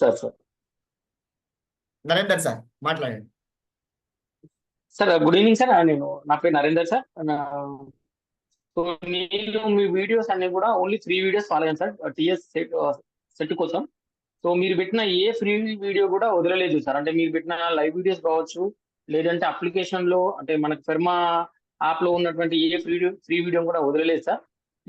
Sir sir. Narender sir మాట్లాడండి. Sir good evening sir. నేను నా పేరు నరేందర్ సార్. సో నేను మీ వీడియోస్ అన్ని కూడా ఓన్లీ ఫ్రీ వీడియోస్ ఫాలో అయ్యాను సార్ టిఎస్ సెట్ సెట్ కోసం. సో మీరు పెట్టిన ఏ ఫ్రీ వీడియో కూడా వదలలేదు సార్. అంటే మీరు పెట్టిన లైవ్ వీడియోస్ కావచ్చు లేదంటే అప్లికేషన్లో అంటే మనకి ఫెర్మా యాప్లో ఉన్నటువంటి ఏ ఫ్రీ ఫ్రీ వీడియో కూడా వదలలేదు సార్.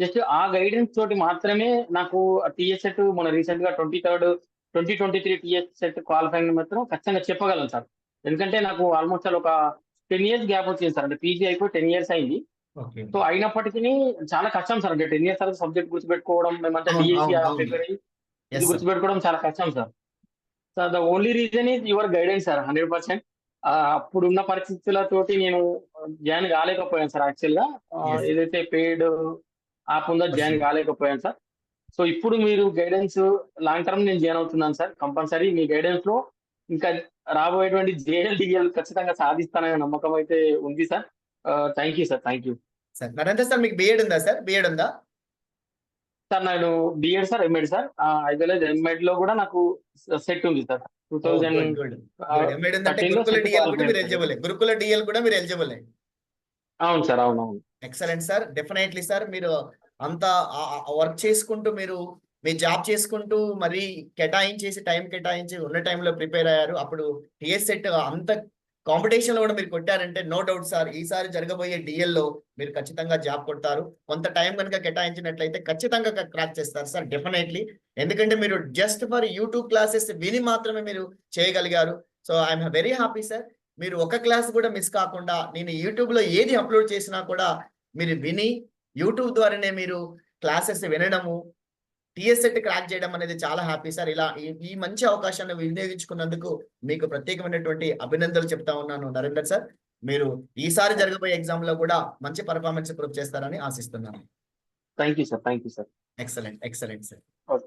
జస్ట్ ఆ గైడెన్స్ తోటి మాత్రమే నాకు టిఎస్ సెట్ మన రీసెంట్గా twenty third twenty twenty three TS SET qualifying మాత్రం ఖచ్చితంగా చెప్పగలను సార్. ఎందుకంటే నాకు ఆల్మోస్ట్ ఒక టెన్ ఇయర్స్ గ్యాప్ వచ్చింది సార్. అంటే పీజీ అయిపోయి టెన్ ఇయర్స్ అయింది. సో అయినప్పటికీ చాలా కష్టం సార్. అంటే టెన్ ఇయర్స్ తర్వాత సబ్జెక్ట్ గుర్తుపెట్టుకోవడం మేమంతా డిఎస్సి. ప్రిపేర్ అయ్యి ఇది గుర్తుపెట్టుకోవడం చాలా కష్టం sir. Sir the only reason is your guidance sir hundred percent. అప్పుడున్న పరిస్థితులతోటి నేను జాయిన్ కాలేకపోయాను సార్ యాక్చువల్గా ఆ, Yes. ఏదైతే పెయిడ్ యాప్ ఉందో జాయిన్. కాలేకపోయాను సార్. సో ఇప్పుడు మీరు గైడెన్స్ లాంగ్ టర్మ్ నేను జాయిన్ అవుతున్నాను సార్. కంపల్సరీ మీ గైడెన్స్లో ఇంకా రాబోయేటువంటి జేఎల్ డిఎల్ ఖచ్చితంగా సాధిస్తాననే నమ్మకం అయితే ఉంది sir. Thank you sir thank you sir Narender sir మీకు బిఎడ్ ఉందా సార్? బిఎడ్ ఉందా? సార్ నేను BEd sir MEd sir. As ఎంఎడ్లో కూడా నాకు సెట్ ఉంది sir. Two thousand good MEd ఉందంటే 13 లో గురుకుల set డిఎల్ కూడా మీరు qualified. ఎలిజిబుల్ గురుకుల డిఎల్ కూడా మీరు ఎలిజిబుల్ అవును సార్ అవును అవును. ఎక్సలెంట్ సార్ డెఫినెట్లీ సార్ మీరు అంత వర్క్ చేసుకుంటూ మీరు మీ జాబ్ చేసుకుంటూ మరి కేటాయించేసి టైం కేటాయించి ఉన్న టైంలో ప్రిపేర్ అయ్యారు. అప్పుడు టీఎస్ సెట్ అంత కాంపిటీషన్లో కూడా మీరు కొట్టారంటే నో డౌట్ సార్ ఈసారి జరగబోయే డిఎల్లో మీరు ఖచ్చితంగా జాబ్ కొడతారు. కొంత టైం కనుక కేటాయించినట్లయితే ఖచ్చితంగా క్రాక్ చేస్తారు సార్ డెఫినెట్లీ. ఎందుకంటే మీరు జస్ట్ ఫర్ యూట్యూబ్ క్లాసెస్ విని మాత్రమే మీరు చేయగలిగారు. So I'm very happy sir. మీరు ఒక క్లాస్ కూడా మిస్ కాకుండా నేను యూట్యూబ్లో ఏది అప్లోడ్ చేసినా కూడా మీరు విని యూట్యూబ్ ద్వారానే మీరు క్లాసెస్ వినడము టిఎస్ఎట్ క్రాక్ చేయడం అనేది చాలా హ్యాపీ సార్. ఇలా ఈ- మంచి అవకాశాన్ని వినియోగించుకున్నందుకు మీకు ప్రత్యేకమైనటువంటి అభినందనలు చెప్తా ఉన్నాను. నరేందర్ సార్ మీరు ఈసారి జరగబోయే ఎగ్జామ్లో కూడా మంచి పర్ఫార్మెన్స్ ప్రూవ్ చేస్తారని ఆశిస్తున్నాను. Thank you sir thank you sir excellent excellent sir